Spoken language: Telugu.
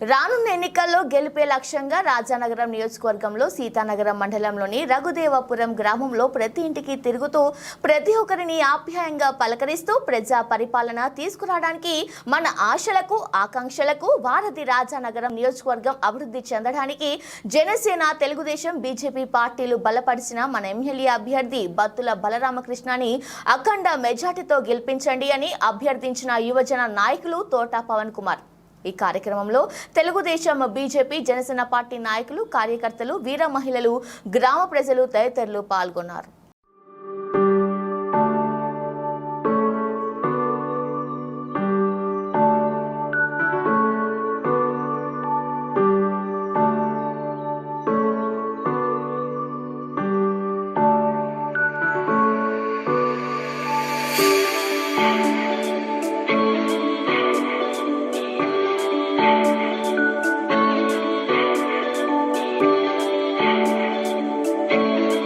రానున్న ఎన్నికల్లో గెలిపే లక్ష్యంగా రాజానగరం నియోజకవర్గంలో సీతానగరం మండలంలోని రఘుదేవపురం గ్రామంలో ప్రతి ఇంటికి తిరుగుతూ ప్రతి ఒక్కరిని ఆప్యాయంగా పలకరిస్తూ ప్రజా పరిపాలన తీసుకురావడానికి మన ఆశలకు ఆకాంక్షలకు వారధి రాజానగరం నియోజకవర్గం అభివృద్ధి చెందడానికి జనసేన తెలుగుదేశం బీజేపీ పార్టీలు బలపరిచిన మన ఎమ్మెల్యే అభ్యర్థి బత్తుల బలరామకృష్ణని అఖండ మెజార్టీతో గెలిపించండి అని అభ్యర్థించిన యువజన నాయకులు తోటా పవన్ కుమార్. ఈ కార్యక్రమంలో తెలుగుదేశం బీజేపీ జనసేన పార్టీ నాయకులు కార్యకర్తలు వీర మహిళలు గ్రామ ప్రజలు తదితరులు పాల్గొన్నారు.